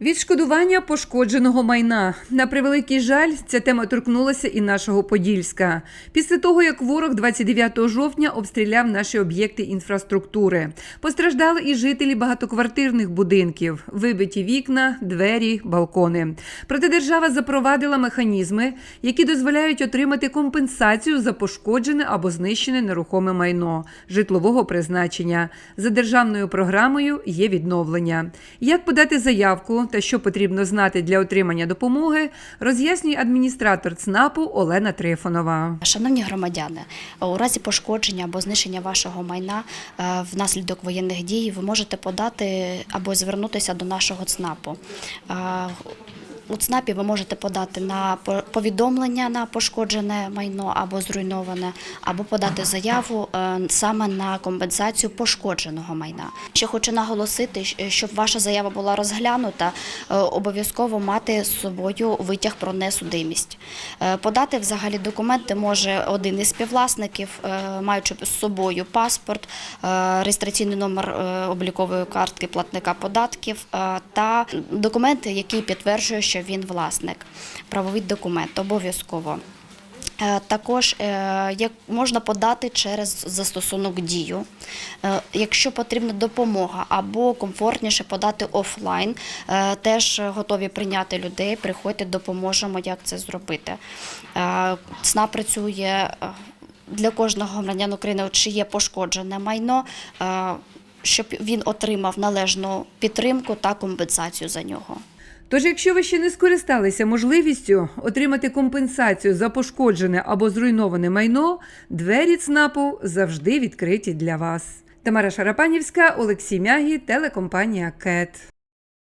Відшкодування пошкодженого майна на превеликий жаль, ця тема торкнулася і нашого Подільська. Після того, як ворог 29 жовтня обстріляв наші об'єкти інфраструктури, постраждали і жителі багатоквартирних будинків, вибиті вікна, двері, балкони. Проте держава запровадила механізми, які дозволяють отримати компенсацію за пошкоджене або знищене нерухоме майно житлового призначення. За державною програмою є відновлення. Як подати заявку та що потрібно знати для отримання допомоги, роз'яснює адміністратор ЦНАПу Олена Трифонова. Шановні громадяни, у разі пошкодження або знищення вашого майна е, внаслідок воєнних дій ви можете подати або звернутися до нашого ЦНАПу. У ЦНАПі ви можете подати на повідомлення на пошкоджене майно або зруйноване, або подати заяву е, саме на компенсацію пошкодженого майна. Ще хочу наголосити, щоб ваша заява була розглянута, е, обов'язково мати з собою витяг про несудимість. Е, Подати взагалі документи може один із співвласників, маючи з собою паспорт, реєстраційний номер облікової картки платника податків та документи, які підтверджують, що він власник. Правовий документ обов'язково. Е, Також е, як можна подати через застосунок дію. Е, Якщо потрібна допомога або комфортніше подати офлайн, теж готові прийняти людей. Приходьте, допоможемо, як це зробити. ЦНА працює для кожного громадянина України, чи є пошкоджене майно. Щоб він отримав належну підтримку та компенсацію за нього. Тож, якщо ви ще не скористалися можливістю отримати компенсацію за пошкоджене або зруйноване майно, двері ЦНАПу завжди відкриті для вас. Тамара Шарапанівська, Олексій Мягі, телекомпанія КЕТ.